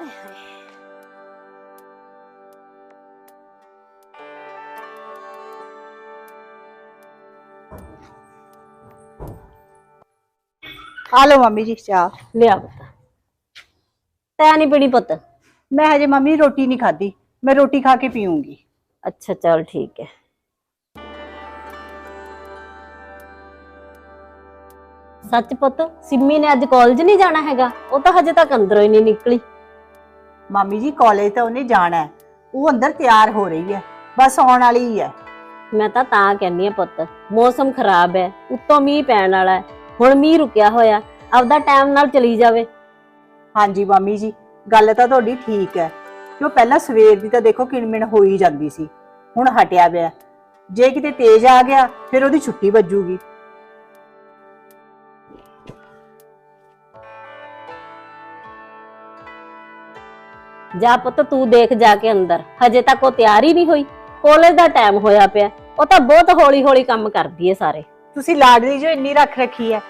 ਆ ਲਓ ਮੰਮੀ ਜੀ ਚਾਹ। ਲਿਆ ਪੁੱਤ। ਤੈ ਨਹੀਂ ਪੀਣੀ ਪੁੱਤ। ਮੈਂ ਹਜੇ ਮੰਮੀ ਰੋਟੀ ਨਹੀਂ ਖਾਧੀ। ਮੈਂ ਰੋਟੀ ਖਾ ਕੇ ਪੀਉਂਗੀ ਅੱਛਾ ਚਲ ਠੀਕ ਹੈ। ਸੱਚ ਪੁੱਤ ਸਿੰਮੀ ਨੇ ਅੱਜ ਕਾਲਜ ਨਹੀਂ ਜਾਣਾ ਹੈਗਾ। ਉਹ ਤਾਂ ਹਜੇ ਤੱਕ ਅੰਦਰੋਂ ਹੀ ਨਹੀਂ ਨਿਕਲੀ। ਮਾਮੀ ਜੀ ਕਾਲਜ ਤਾਂ ਉਹਨੇ ਜਾਣਾ ਹੈ। ਉਹ ਅੰਦਰ ਤਿਆਰ ਹੋ ਰਹੀ ਹੈ। ਬਸ ਆਉਣ ਵਾਲੀ ਹੀ ਹੈ। ਮੈਂ ਤਾਂ ਤਾਂ ਕਹਿੰਦੀ ਆ ਪੁੱਤ ਮੌਸਮ ਖਰਾਬ ਹੈ ਉੱਤੋਂ ਮੀਂਹ ਪੈਣ ਵਾਲਾ ਹੈ। ਹੁਣ ਮੀਂਹ ਰੁਕਿਆ ਹੋਇਆ ਆਪਦਾ ਟਾਈਮ ਨਾਲ ਚਲੀ ਜਾਵੇ। ਹਾਂਜੀ ਮਾਮੀ ਜੀ ਗੱਲ ਤਾਂ ਤੁਹਾਡੀ ਠੀਕ ਹੈ। ਕਿਉਂ ਪਹਿਲਾਂ ਸਵੇਰ ਦੀ ਤਾਂ ਦੇਖੋ ਕਿਣਮਿਣ ਹੋ ਹੀ ਜਾਂਦੀ ਸੀ। ਹੁਣ ਹਟਿਆ ਪਿਆ ਜੇ ਕਿਤੇ ਤੇਜ਼ ਆ ਗਿਆ ਫਿਰ ਉਹਦੀ ਛੁੱਟੀ ਵੱਜੂਗੀ। ਜਾ ਪੁੱਤ ਤੂੰ ਦੇਖ ਜਾ ਕੇ ਅੰਦਰ। ਹਜੇ ਤੱਕ ਉਹ ਤਿਆਰ ਹੀ ਨਹੀਂ ਹੋਈ। ਕਾਲਜ ਦਾ ਟਾਈਮ ਹੋਇਆ ਪਿਆ। ਉਹ ਤਾਂ ਬਹੁਤ ਹੌਲੀ ਹੌਲੀ ਕੰਮ ਕਰਦੀ ਏ ਸਾਰੇ। ਤੁਸੀਂ ਲਾਡਲੀ ਜੋ ਇੰਨੀ ਰੱਖ ਰੱਖੀ ਹੈ।